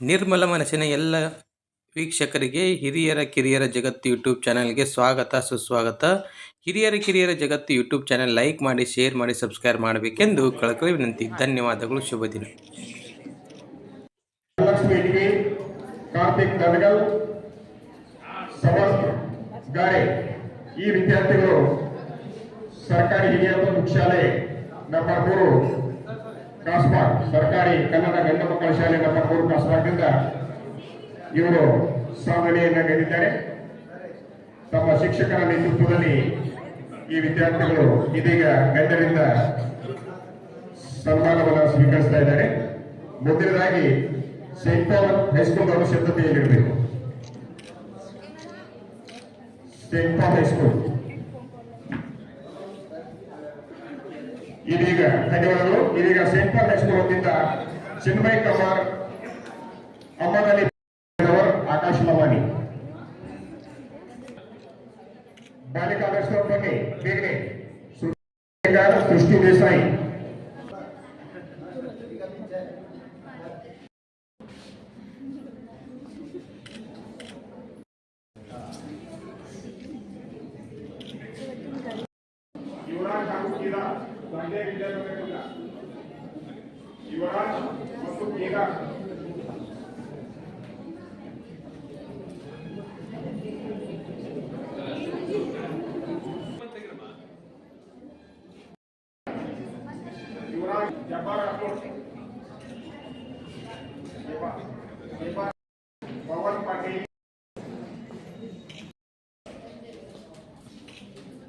ನಿರ್ಮಲ ಮನಸ್ಸಿನ ಎಲ್ಲ ವೀಕ್ಷಕರಿಗೆ ಹಿರಿಯರ ಕಿರಿಯರ ಜಗತ್ತು ಯೂಟ್ಯೂಬ್ ಚಾನಲ್ಗೆ ಸ್ವಾಗತ, ಸುಸ್ವಾಗತ. ಹಿರಿಯರ ಕಿರಿಯರ ಜಗತ್ತು ಯೂಟ್ಯೂಬ್ ಚಾನಲ್ ಲೈಕ್ ಮಾಡಿ, ಶೇರ್ ಮಾಡಿ, ಸಬ್ಸ್ಕ್ರೈಬ್ ಮಾಡಬೇಕೆಂದು ಕಳಕಳಿ ವಿನಂತಿ. ಧನ್ಯವಾದಗಳು, ಶುಭ ದಿನ. ಈ ವಿದ್ಯಾರ್ಥಿಗಳು ಸರ್ಕಾರಿ ಹಿರಿಯ ಮುಖ್ಯಾಲಯ ನಂಬರ್ ಕಾಸ್ಬಾಗ್ ಸರ್ಕಾರಿ, ಕನ್ನಡ ಗಂಡು ಮಕ್ಕಳ ಶಾಲೆ ನಂಬರ್ ಮೂರು ಇವರು ಸಾಧನೆಯನ್ನ ಗೆದ್ದಿದ್ದಾರೆ ತಮ್ಮ ಶಿಕ್ಷಕರ ನೇತೃತ್ವದಲ್ಲಿ ಈ ವಿದ್ಯಾರ್ಥಿಗಳು ಇದೀಗ ಗಂಡರಿಂದ ಸನ್ಮಾನವನ್ನು ಸ್ವೀಕರಿಸ್ತಾ ಇದ್ದಾರೆ. ಮುಂದಿನದಾಗಿ ಸೈಂಟ್ ಪಾಲ್ ಹೈಸ್ಕೂಲ್ ಅವರು ಸಿದ್ಧತೆಯಲ್ಲಿರಬೇಕು ಸೈಂಟ್ ಪಾಲ್ ಹೈಸ್ಕೂಲ್ ಇದೀಗ ಧನ್ಯವಾದಗಳು ಇದೀಗ ಸೈಂಟ್ ಪಾಲ್ ಹೈಸ್ಕೂಲ್ ವತಿಯಿಂದ ಚಿನ್ಮಯ್ ಕುಮಾರ್ ಅಮ್ಮನಲ್ಲಿ ಅವರ್ ಆಕಾಶ ಲವಾನಿ ಬಾಲಿಕಾ ಹೈಸ್ಕೂಲ್ ಬನ್ನಿ ಬೇಗನೆ ಸೃಷ್ಟಿ ದೇಸಾಯಿ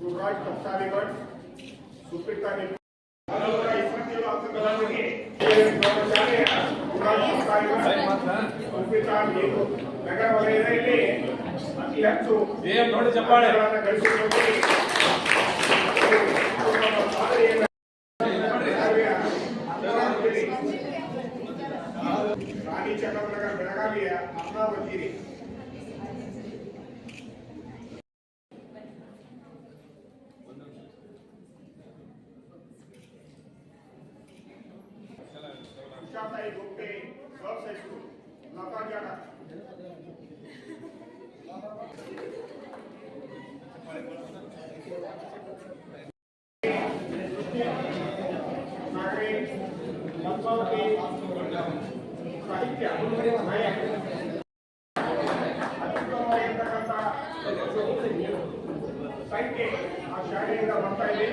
ಕಪ್ತಾಲಿಗಡ್ ಸುಪ್ರೀತಾ ನಿಲ್ ನಗರ ವಲಯದಲ್ಲಿ ಅತಿ ಹೆಚ್ಚು ಏನ್ ನೋಡಿ ಚಪ್ಪಾಳೆ. ಅಂಕಗಳನ್ನು ಉಷಾತಾಯಿ ಗುಪ್ತೆ ಗರ್ಲ್ಸ್ ಹೈಸ್ಕೂಲ್ ಲತಾ ಜಾಡ ನಾಗರಿಕ್ ಪದ್ಮಾವತಿ ಸಾಹಿತ್ಯ ನಾಯಕ್ ಅತ್ಯುತ್ತಮವಾಗಿರ್ತಕ್ಕಂಥ ಸಂಖ್ಯೆ ಆ ಶಾಲೆಯಿಂದ ಬರ್ತಾ ಇದೆ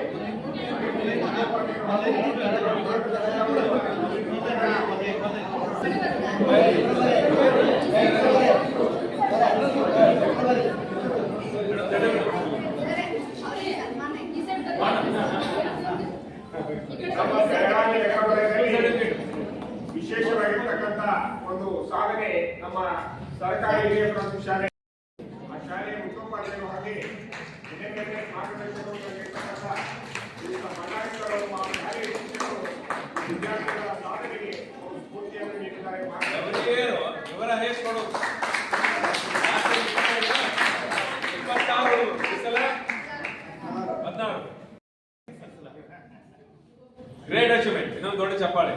ಸರ್ಕಾರಿ ಹಿರಿಯ ಪ್ರಾಥಮಿಕ ಶಾಲೆ ಆ ಶಾಲೆಯ ಮುಖ್ಯೋಪಾಧ್ಯಾಯರು ಹಾಗೆ ಇಂಡಿಪೆಂಡೆಂಟ್ ಮಾರ್ಗದರ್ಶಕರು ಆಗಿರ್ತಕ್ಕಂಥ ಶ್ರೀಯುತ ಮಲ್ಲಾಡಿಸರ್ ಅವರು ಆ ಶಾಲೆಯ ಶಿಕ್ಷಕರು ವಿದ್ಯಾರ್ಥಿಗಳ ಸಾಧನೆಗೆ ಒಂದು ಸ್ಫೂರ್ತಿಯನ್ನು ನೀಡಿದ್ದಾರೆ ಮಾರ್ಗದರ್ಶಕರು ಏನು ಇವರ ಹೇಸ್ಕೊಡು ಇಪ್ಪತ್ತಾರು ಈ ಸಲ ಹದಿನಾರು ಗ್ರೇಟ್ ಅಚೀವ್ಮೆಂಟ್ ಇನ್ನೊಂದು ದೊಡ್ಡ ಚಪ್ಪಾಳೆ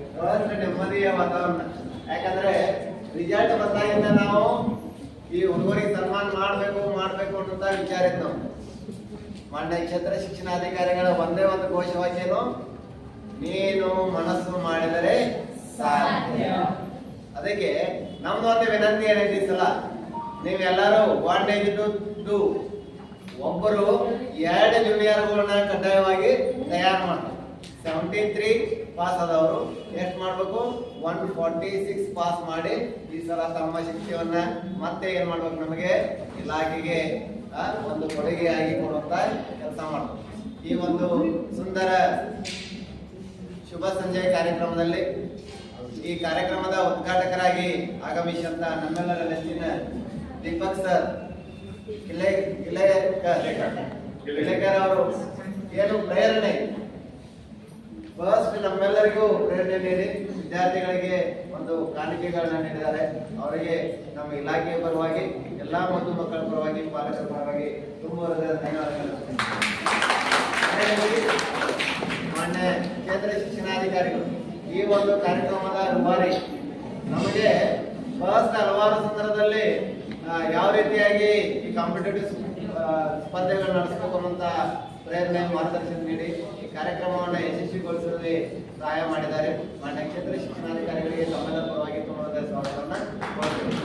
ಬಹಳಷ್ಟು ನೆಮ್ಮದಿಯ ವಾತಾವರಣ. ಯಾಕಂದ್ರೆ ರಿಸಲ್ಟ್ ಬಂದಾಗಿಂದ ನಾವು ಈ ಹುಡುಗರಿಗೆ ಸನ್ಮಾನ ಮಾಡಬೇಕು ಮಾಡಬೇಕು ಅನ್ನೋಂತ ವಿಚಾರ ಇತ್ತು. ಮಾನ್ಯ ಕ್ಷೇತ್ರ ಶಿಕ್ಷಣಾಧಿಕಾರಿಗಳ ಒಂದೇ ಒಂದು ಘೋಷವಾಕ್ಯನು, ನೀನು ಮನಸ್ಸು ಮಾಡಿದರೆ ಸಾಧ್ಯ. ಅದಕ್ಕೆ ನಮ್ದು ಒಂದು ವಿನಂತಿ ಏನೈತಿ ಸಲ, ನೀವೆಲ್ಲರೂ ಒನ್ ಏಜ್ ಟು ಟು ಒಬ್ಬರು ಎರಡು ಜೂನಿಯರ್ಗಳನ್ನ ಕಡ್ಡಾಯವಾಗಿ ತಯಾರು ಮಾಡ್ತಾರೆ ಸೆವೆಂಟಿ ತ್ರೀ ಪಾಸ್ ಆದವರು ಎಷ್ಟು ಮಾಡಬೇಕು. ಒನ್ ಫಾರ್ಟಿ ಸಿಕ್ಸ್ ಪಾಸ್ ಮಾಡಿ ಈ ಸಲ ತಮ್ಮ ಶಿಕ್ಷೆಯನ್ನ ಮತ್ತೆ ಏನ್ ಮಾಡ್ಬೇಕು ನಮಗೆ? ಇಲಾಖೆಗೆ ಒಂದು ಕೊಡುಗೆಯಾಗಿ ಕೊಡುವಂತ ಕೆಲಸ ಮಾಡಬೇಕು. ಈ ಒಂದು ಸುಂದರ ಶುಭ ಸಂಜೆ ಕಾರ್ಯಕ್ರಮದಲ್ಲಿ ಈ ಕಾರ್ಯಕ್ರಮದ ಉದ್ಘಾಟಕರಾಗಿ ಆಗಮಿಸಿದಂತ ನಮ್ಮೆಲ್ಲರ ನೆಚ್ಚಿನ ದೀಪಕ್ ಸರ್ ಇಲ್ಲೇ ಇಲ್ಲೇ ಕಿಲೇಕರ್ ಅವರು ಏನು ಪ್ರೇರಣೆ? ಫಸ್ಟ್ ನಮ್ಮೆಲ್ಲರಿಗೂ ಪ್ರೇರಣೆ ನೀಡಿ ವಿದ್ಯಾರ್ಥಿಗಳಿಗೆ ಒಂದು ಕಾಣಿಕೆಗಳನ್ನ ನೀಡಿದ್ದಾರೆ. ಅವರಿಗೆ ನಮ್ಮ ಇಲಾಖೆಯ ಪರವಾಗಿ, ಎಲ್ಲ ಮಧು ಮಕ್ಕಳ ಪರವಾಗಿ, ಪಾಲಕರ ಪರವಾಗಿ ತುಂಬ ಧನ್ಯವಾದಗಳು. ಮಾನ್ಯ ಕೇಂದ್ರ ಶಿಕ್ಷಣಾಧಿಕಾರಿಗಳು, ಈ ಒಂದು ಕಾರ್ಯಕ್ರಮದ ರೂವಾರಿ ನಮಗೆ ಫಸ್ಟ್ ಹಲವಾರು ಸಂದರ್ಭದಲ್ಲಿ ಯಾವ ರೀತಿಯಾಗಿ ಈ ಕಾಂಪಿಟೇಟಿವ್ ಸ್ಪರ್ಧೆಗಳು ಅನ್ನುವಂತ ಪ್ರೇರಣೆ ಮಾರ್ಗದರ್ಶನ ನೀಡಿ ಕಾರ್ಯಕ್ರಮವನ್ನು ಯಶಸ್ವಿಗೊಳಿಸುವಲ್ಲಿ ಸಹಾಯ ಮಾಡಿದ್ದಾರೆ. ಮಾನ್ಯ ಕ್ಷೇತ್ರ ಶಿಕ್ಷಣಾಧಿಕಾರಿಗಳಿಗೆ ತಮ್ಮೆಲ್ಲರ ಪರವಾಗಿ ಸ್ವಾಗತವನ್ನ ಕೋರುತ್ತೇನೆ.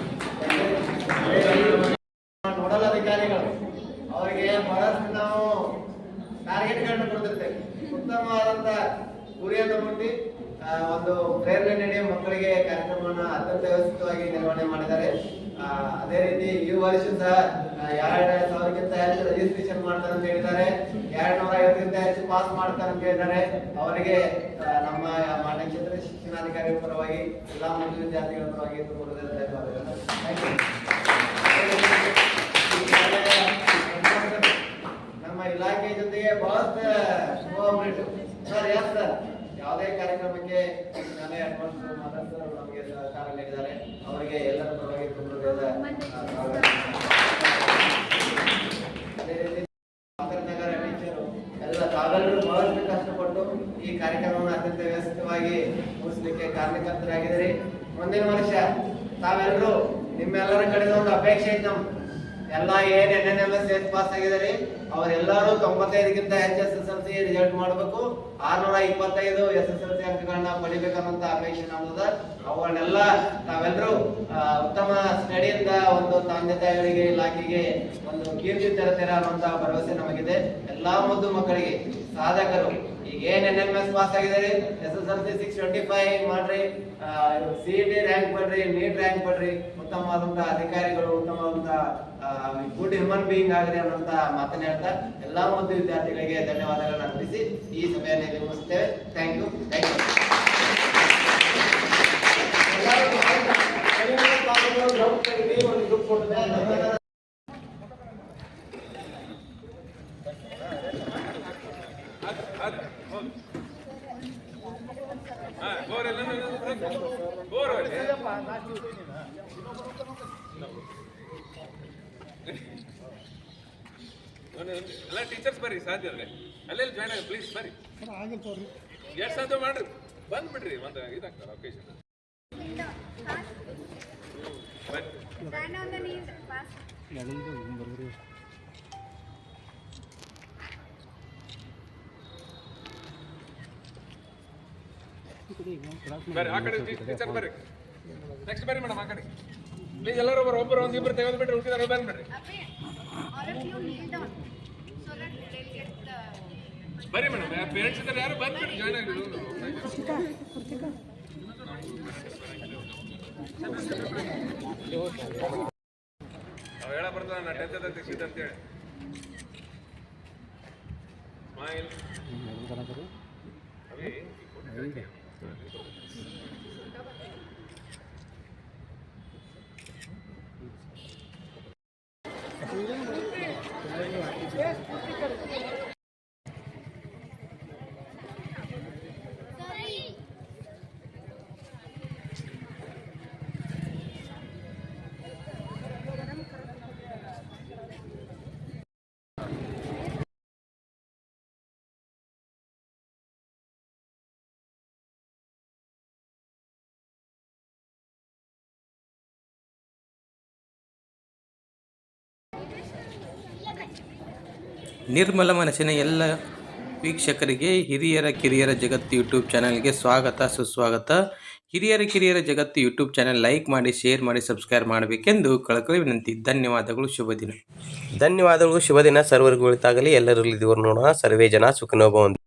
ನೋಡಲ್ ಅಧಿಕಾರಿಗಳು ಅವರಿಗೆ ಬಹಳಷ್ಟು ನಾವು ಟಾರ್ಗೆಟ್ಗಳನ್ನ ಕೊಡ್ತಿರ್ತೇವೆ ಉತ್ತಮವಾದಂತ ಗುರಿಯನ್ನು ಮುಟ್ಟಿ ಆ, ಒಂದು ಪ್ರೇರಣೆ ನೀಡಿ ಮಕ್ಕಳಿಗೆ ಕಾರ್ಯಕ್ರಮವನ್ನು ಅತ್ಯಂತ ವ್ಯವಸ್ಥಿತವಾಗಿ ನಿರ್ವಹಣೆ ಮಾಡಿದ್ದಾರೆ. ಅದೇ ರೀತಿ ಈ ವರ್ಷ ಸಹ ಸಾವಿರಕ್ಕಿಂತ ಹೆಚ್ಚು ರಿಜಿಸ್ಟ್ರೇಷನ್ ಮಾಡ್ತಾರೆ ಅಂತ ಹೇಳಿದ್ದಾರೆ. ಎರಡ್ ನೂರ ಐವತ್ತಕ್ಕಿಂತ ಹೆಚ್ಚು ಪಾಸ್ ಮಾಡ್ತಾರೆ ಅಂತ ಹೇಳಿದ್ದಾರೆ. ಅವರಿಗೆ ನಮ್ಮ ಮಾನ್ಯ ಕ್ಷೇತ್ರ ಶಿಕ್ಷಣಾಧಿಕಾರಿ ಪರವಾಗಿ ಎಲ್ಲಾ ಮುಂದಿನ ವಿದ್ಯಾರ್ಥಿಗಳ ಪರವಾಗಿ. ನಮ್ಮ ಇಲಾಖೆ ಜೊತೆಗೆ ಬಹಳಷ್ಟು ಕೋಆಪರೇಟಿವ್ ಸರ್ ಎಸ್ ಸರ್? ಯಾವುದೇ ಕಾರ್ಯಕ್ರಮಕ್ಕೆ ನಾನೇ ಅಡ್ವಾನ್ಸ್ ಮಾತಾಡ್ತಾರೆ ನಮಗೆ ಸಹಕಾರ ನೀಡಿದ್ದಾರೆ ಅವರಿಗೆ ಎಲ್ಲರ ಪರವಾಗಿ. ನಗರ ಎಲ್ಲ ತಾವೆಲ್ಲರೂ ಬಹಳಷ್ಟು ಕಷ್ಟಪಟ್ಟು ಈ ಕಾರ್ಯಕ್ರಮವನ್ನು ಅತ್ಯಂತ ವ್ಯವಸ್ಥಿತವಾಗಿ ಮುಗಿಸ್ಲಿಕ್ಕೆ ಕಾರಣಕರ್ತರಾಗಿದ್ದೀರಿ ಮುಂದಿನ ವರ್ಷ ತಾವೆಲ್ಲರೂ ನಿಮ್ಮೆಲ್ಲರ ಕಡೆ ಒಂದು ಅಪೇಕ್ಷೆ ನಮ್ದು ಎಲ್ಲ ಏನ್ ಎನ್ ಎನ್ ಎಸ್ ಪಾಸ್ ಆಗಿದ್ದಾರೆ ಅವರೆಲ್ಲರೂ ತೊಂಬತ್ತೈದಕ್ಕಿಂತ ಹೆಚ್ಚು S S L C result ಮಾಡಬೇಕು. ಆರ್ನೂರ ಇಪ್ಪತ್ತೈದು ಎಸ್ ಎಸ್ ಎಲ್ ಸಿ ಅಂಕಗಳನ್ನ ಪಡಿಬೇಕನ್ನೋಂತ ಅಪೇಕ್ಷೆ ನಮ್ಮದ ಅವುಗಳನ್ನೆಲ್ಲ ನಾವೆಲ್ಲರೂ ಉತ್ತಮ ಸ್ಟಡಿಯಿಂದ ಒಂದು ತಂದೆ ತಾಯಿಗಳಿಗೆ ಇಲಾಖೆಗೆ ಒಂದು ಕೀರ್ತಿ ತರುತ್ತೀರ ಅನ್ನುವಂತ ಭರವಸೆ ನಮಗಿದೆ. ಎಲ್ಲಾ ಮುದ್ದು ಮಕ್ಕಳಿಗೆ, ಸಾಧಕರು ಈಗ ಏನ್ ಎನ್ ಎಂ ಎಸ್ ಪಾಸ್ ಆಗಿದ್ದಾರೆ S S L C six twenty five ಮಾಡ್ರಿ ಸಿ ಟಿ ರ್ಯಾಂಕ್ ಪಡ್ರಿ ನೀಟ್ ರ್ಯಾಂಕ್ ಪಡ್ರಿ ಉತ್ತಮವಾದಂತಹ ಅಧಿಕಾರಿಗಳು ಉತ್ತಮವಾದಂತಹ ಗುಡ್ ಹ್ಯೂಮನ್ ಬೀಯಿಂಗ್ ಆಗಲಿ ಅನ್ನೋಂತ ಮಾತನ್ನ ಹೇಳ್ತಾ ಎಲ್ಲಾ ಮುದ್ದು ವಿದ್ಯಾರ್ಥಿಗಳಿಗೆ ಧನ್ಯವಾದಗಳನ್ನ ಅರ್ಪಿಸಿ ಈ ಸಭೆಯನ್ನು ನಿರ್ಮಿಸುತ್ತೇವೆ ಥ್ಯಾಂಕ್ ಯು ಥ್ಯಾಂಕ್ ಯು ಒಂದು ಗ್ರೂಪ್ ಕೊಟ್ಟಿದೆ ಹಾ ಬೋರ್ ಎಲ್ಲ ಬೋರ್ ಅಲ್ಲಿ ಒಂದು- ಒಂದು- ಎಲ್ಲ ಟೀಚರ್ಸ್ ಬರ್ರಿ ಸಾಧ್ಯ ಅಲ್ಲೇ ಅಲ್ಲೆಲ್ಲಿ ಜಾಯ್ನ್ ಆಗಿ ಪ್ಲೀಸ್ ಬರ್ರಿ. ಎಷ್ಟು ಸಾಧ್ಯ ಮಾಡ್ರಿ. ಬಂದ್ಬಿಡ್ರಿ ಒಂದು ಇದಾಗ್ತಲ್ಲ ಒಕೇಶನ್ ಬರ್ರಿ ಆ ಕಡೆ ಟೀಚರ್ ಬರ್ರಿ. ನೆಕ್ಸ್ಟ್ ಬರ್ರಿ ಮೇಡಮ್ ಆ ಕಡೆ. ಪ್ಲೀಸ್ ಎಲ್ಲರೂ ಒಬ್ಬರು ಒಂದು ಇಬ್ಬರು ತೆಗೆದು ಬಿಟ್ರಿ ಉಳಿದಿದ್ದಾರೆ ಬಂದ್ಬಿಡ್ರಿ. ಬರ್ರಿ ಮೇಡಮ್ ಪೇರೆಂಟ್ಸ್ ಇದ್ದಾರೆ, ಯಾರು ಬಂದ್ಬಿಡ್ರಿ ಜಾಯ್ನ್ ಆಗಿ ಅವ ಹೇಳ ಬರ್ತದ ನಾ ಟೆಂತ್ ಅಂತ ಅಂತೇಳಿ. ಸ್ಮೈಲ್. देश पूर्ति करे ನಿರ್ಮಲ ಮನಸ್ಸಿನ ಎಲ್ಲ ವೀಕ್ಷಕರಿಗೆ ಹಿರಿಯರ ಕಿರಿಯರ ಜಗತ್ತು ಯೂಟ್ಯೂಬ್ ಚಾನಲ್ಗೆ ಸ್ವಾಗತ, ಸುಸ್ವಾಗತ. ಹಿರಿಯರ ಕಿರಿಯರ ಜಗತ್ತು ಯೂಟ್ಯೂಬ್ ಚಾನಲ್ ಲೈಕ್ ಮಾಡಿ, ಶೇರ್ ಮಾಡಿ, ಸಬ್ಸ್ಕ್ರೈಬ್ ಮಾಡಬೇಕೆಂದು ಕಳಕಳಿ ವಿನಂತಿ. ಧನ್ಯವಾದಗಳು, ಶುಭ ದಿನ. ಧನ್ಯವಾದಗಳು, ಶುಭ ದಿನ. ಸರ್ವರ್ಗೂ ಒಳಿತಾಗಲಿ ಎಲ್ಲರಲ್ಲಿ ದೇವರು ನೋಡೋಣ. ಸರ್ವೇ ಜನ ಸುಖನೋಭವಂತು